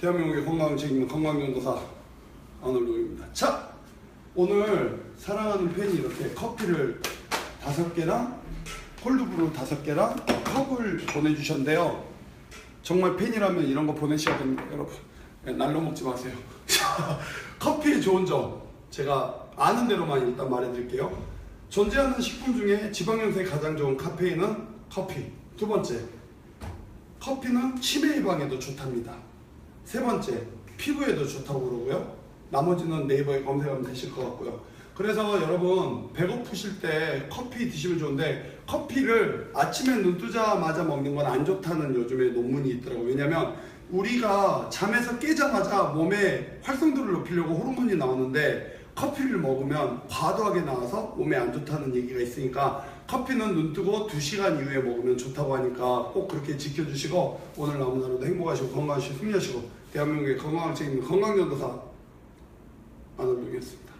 대한민국의 건강을 책임있는 건강전도사 안월동입니다. 자, 오늘 사랑하는 팬이 이렇게 커피를 다섯 개랑 콜드브루 다섯 개랑 컵을 보내주셨는데요. 정말 팬이라면 이런 거 보내셔야 됩니다, 여러분. 네, 날로 먹지 마세요. 자, 커피의 좋은 점 제가 아는 대로만 일단 말해드릴게요. 존재하는 식품 중에 지방 형성에 가장 좋은 카페인은 커피. 두 번째, 커피는 치매 예방에도 좋답니다. 세 번째, 피부에도 좋다고 그러고요. 나머지는 네이버에 검색하면 되실 것 같고요. 그래서 여러분 배고프실 때 커피 드시면 좋은데 커피를 아침에 눈 뜨자마자 먹는 건 안 좋다는 요즘에 논문이 있더라고요. 왜냐면 우리가 잠에서 깨자마자 몸에 활성도를 높이려고 호르몬이 나오는데 커피를 먹으면 과도하게 나와서 몸에 안 좋다는 얘기가 있으니까 커피는 눈 뜨고 2시간 이후에 먹으면 좋다고 하니까 꼭 그렇게 지켜주시고 오늘 남은 하루도 행복하시고 건강하시고 승리하시고 대한민국의 건강을 책임지는 건강전도사 안원동이었습니다.